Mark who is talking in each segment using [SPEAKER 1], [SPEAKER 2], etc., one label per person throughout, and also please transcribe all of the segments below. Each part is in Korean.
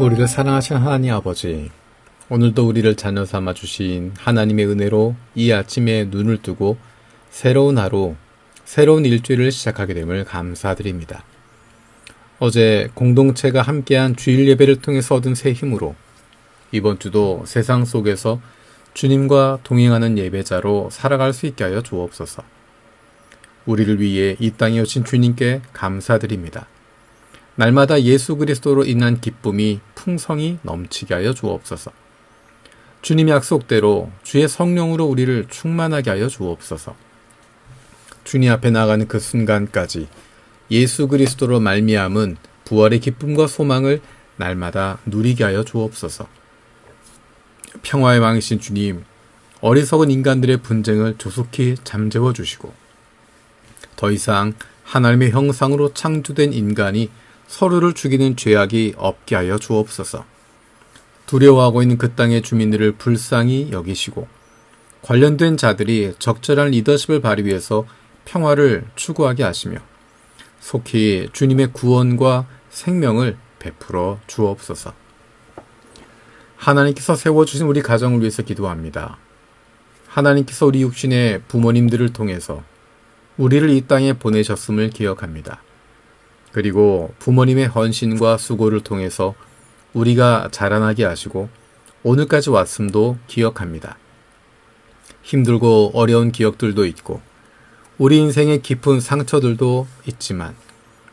[SPEAKER 1] 우리를 사랑하신 하나님 아버지, 오늘도 우리를 자녀 삼아 주신 하나님의 은혜로 이 아침에 눈을 뜨고 새로운 하루, 새로운 일주일을 시작하게 됨을 감사드립니다. 어제 공동체가 함께한 주일 예배를 통해서 얻은 새 힘으로 이번 주도 세상 속에서 주님과 동행하는 예배자로 살아갈 수 있게 하여 주옵소서. 우리를 위해 이 땅에 오신 주님께 감사드립니다. 날마다 예수 그리스도로 인한 기쁨이 풍성히 넘치게 하여 주옵소서. 주님 약속대로 주의 성령으로 우리를 충만하게 하여 주옵소서. 주님 앞에 나가는 그 순간까지 예수 그리스도로 말미암은 부활의 기쁨과 소망을 날마다 누리게 하여 주옵소서. 평화의 왕이신 주님, 어리석은 인간들의 분쟁을 조속히 잠재워 주시고 더 이상 하나님의 형상으로 창조된 인간이 서로를 죽이는 죄악이 없게 하여 주옵소서. 두려워하고 있는 그 땅의 주민들을 불쌍히 여기시고 관련된 자들이 적절한 리더십을 발휘해서 평화를 추구하게 하시며 속히 주님의 구원과 생명을 베풀어 주옵소서. 하나님께서 세워주신 우리 가정을 위해서 기도합니다. 하나님께서 우리 육신의 부모님들을 통해서 우리를 이 땅에 보내셨음을 기억합니다. 그리고 부모님의 헌신과 수고를 통해서 우리가 자라나게 하시고 오늘까지 왔음도 기억합니다. 힘들고 어려운 기억들도 있고 우리 인생의 깊은 상처들도 있지만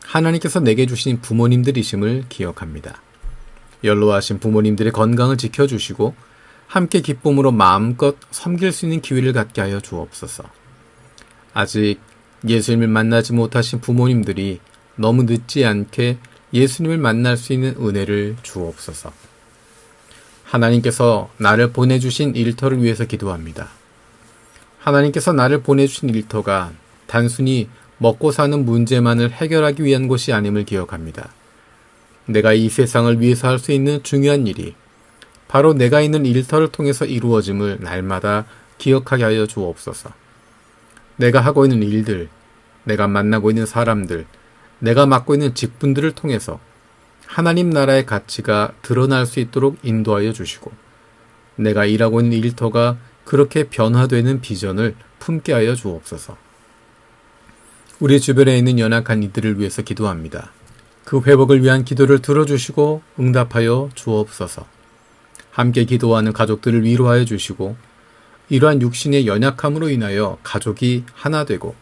[SPEAKER 1] 하나님께서 내게 주신 부모님들이심을 기억합니다. 연로하신 부모님들의 건강을 지켜주시고 함께 기쁨으로 마음껏 섬길 수 있는 기회를 갖게 하여 주옵소서. 아직 예수님을 만나지 못하신 부모님들이 너무 늦지 않게 예수님을 만날 수 있는 은혜를 주옵소서. 하나님께서 나를 보내주신 일터를 위해서 기도합니다. 하나님께서 나를 보내주신 일터가 단순히 먹고 사는 문제만을 해결하기 위한 곳이 아님을 기억합니다. 내가 이 세상을 위해서 할 수 있는 중요한 일이 바로 내가 있는 일터를 통해서 이루어짐을 날마다 기억하게 하여 주옵소서. 내가 하고 있는 일들, 내가 만나고 있는 사람들, 내가 맡고 있는 직분들을 통해서 하나님 나라의 가치가 드러날 수 있도록 인도하여 주시고 내가 일하고 있는 일터가 그렇게 변화되는 비전을 품게 하여 주옵소서. 우리 주변에 있는 연약한 이들을 위해서 기도합니다. 그 회복을 위한 기도를 들어주시고 응답하여 주옵소서. 함께 기도하는 가족들을 위로하여 주시고 이러한 육신의 연약함으로 인하여 가족이 하나 되고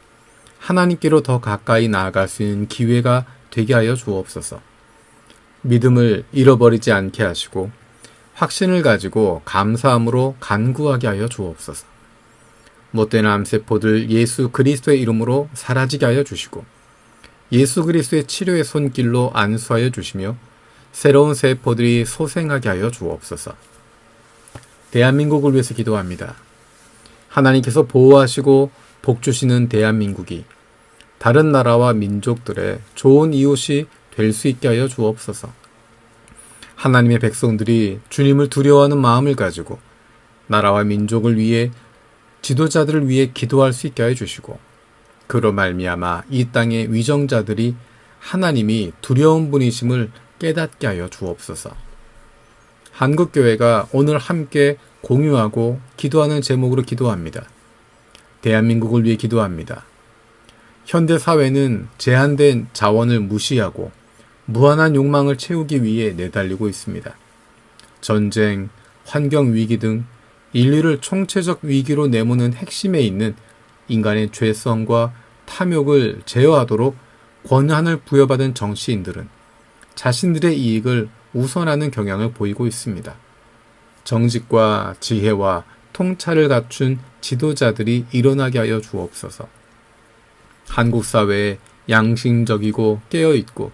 [SPEAKER 1] 하나님께로 더 가까이 나아갈 수 있는 기회가 되게 하여 주옵소서. 믿음을 잃어버리지 않게 하시고 확신을 가지고 감사함으로 간구하게 하여 주옵소서. 못된 암세포들 예수 그리스도의 이름으로 사라지게 하여 주시고 예수 그리스도의 치료의 손길로 안수하여 주시며 새로운 세포들이 소생하게 하여 주옵소서. 대한민국을 위해서 기도합니다. 하나님께서 보호하시고 복 주시는 대한민국이 다른 나라와 민족들의 좋은 이웃이 될 수 있게 하여 주옵소서. 하나님의 백성들이 주님을 두려워하는 마음을 가지고 나라와 민족을 위해 지도자들을 위해 기도할 수 있게 하여 주시고 그로 말미암아 이 땅의 위정자들이 하나님이 두려운 분이심을 깨닫게 하여 주옵소서. 한국 교회가 오늘 함께 공유하고 기도하는 제목으로 기도합니다. 대한민국을 위해 기도합니다. 현대 사회는 제한된 자원을 무시하고 무한한 욕망을 채우기 위해 내달리고 있습니다. 전쟁, 환경 위기 등 인류를 총체적 위기로 내모는 핵심에 있는 인간의 죄성과 탐욕을 제어하도록 권한을 부여받은 정치인들은 자신들의 이익을 우선하는 경향을 보이고 있습니다. 정직과 지혜와 통찰을 갖춘 지도자들이 일어나게 하여 주옵소서. 한국 사회에 양심적이고 깨어있고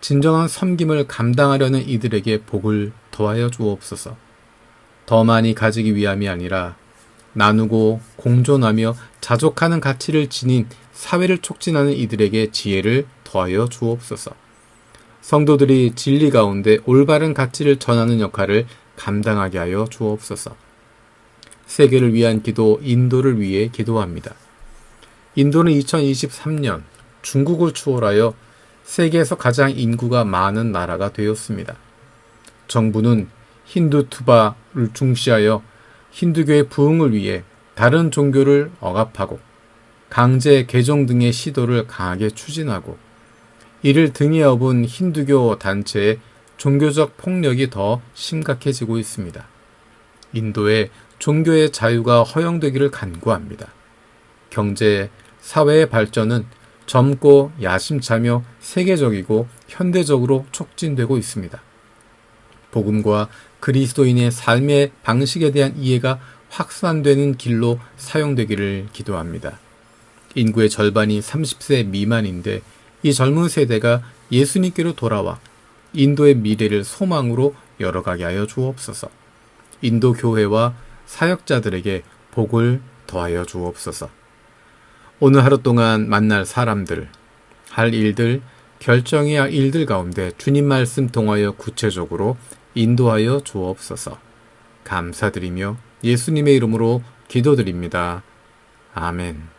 [SPEAKER 1] 진정한 섬김을 감당하려는 이들에게 복을 더하여 주옵소서. 더 많이 가지기 위함이 아니라 나누고 공존하며 자족하는 가치를 지닌 사회를 촉진하는 이들에게 지혜를 더하여 주옵소서. 성도들이 진리 가운데 올바른 가치를 전하는 역할을 감당하게 하여 주옵소서. 세계를 위한 기도, 인도를 위해 기도합니다. 인도는 2023년 중국을 추월하여 세계에서 가장 인구가 많은 나라가 되었습니다. 정부는 힌두투바를 중시하여 힌두교의 부흥을 위해 다른 종교를 억압하고 강제 개종 등의 시도를 강하게 추진하고 이를 등에 업은 힌두교 단체의 종교적 폭력이 더 심각해지고 있습니다. 인도의 종교의 자유가 허용되기를 간구합니다. 경제, 사회의 발전은 젊고 야심차며 세계적이고 현대적으로 촉진되고 있습니다. 복음과 그리스도인의 삶의 방식에 대한 이해가 확산되는 길로 사용되기를 기도합니다. 인구의 절반이 30세 미만인데 이 젊은 세대가 예수님께로 돌아와 인도의 미래를 소망으로 열어가게 하여 주옵소서. 인도 교회와 사역자들에게 복을 더하여 주옵소서. 오늘 하루 동안 만날 사람들, 할 일들, 결정해야 할 일들 가운데 주님 말씀 통하여 구체적으로 인도하여 주옵소서. 감사드리며 예수님의 이름으로 기도드립니다. 아멘.